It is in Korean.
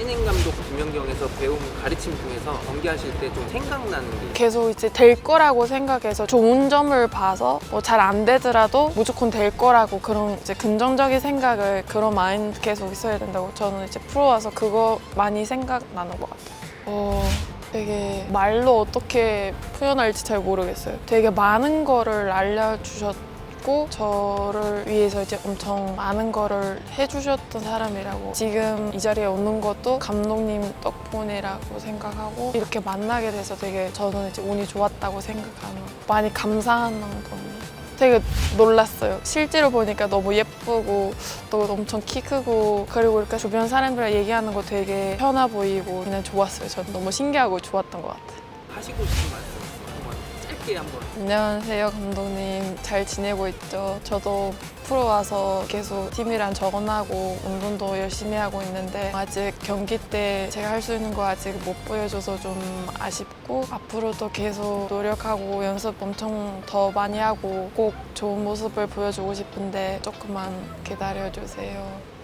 신인 감독 김연경에서 배운 가르침 중에서 경기하실 때 좀 생각나는 게 계속 이제 될 거라고 생각해서 좋은 점을 봐서 뭐 잘 안 되더라도 무조건 될 거라고 그런 이제 긍정적인 생각을 그런 마인드 계속 있어야 된다고 저는 이제 프로 와서 그거 많이 생각나는 것 같아요. 어, 되게 말로 어떻게 표현할지 잘 모르겠어요. 되게 많은 거를 알려주셨 고 저를 위해서 이제 엄청 많은 거를 해주셨던 사람이라고 지금 이 자리에 오는 것도 감독님 덕분이라고 생각하고 이렇게 만나게 돼서 되게 저는 이제 운이 좋았다고 생각하는 많이 감사하는 겁니다. 되게 놀랐어요. 실제로 보니까 너무 예쁘고 또 엄청 키 크고 그리고 이렇게 주변 사람들이랑 얘기하는 거 되게 편해 보이고 그냥 좋았어요. 저는 너무 신기하고 좋았던 것 같아요. 하시고 싶은 말씀 짧게 한번 안녕하세요 감독님. 잘 지내고 있죠? 저도 프로 와서 계속 팀이랑 적응하고 운동도 열심히 하고 있는데 아직 경기 때 제가 할 수 있는 거 아직 못 보여줘서 좀 아쉽고 앞으로도 계속 노력하고 연습 엄청 더 많이 하고 꼭 좋은 모습을 보여주고 싶은데 조금만 기다려주세요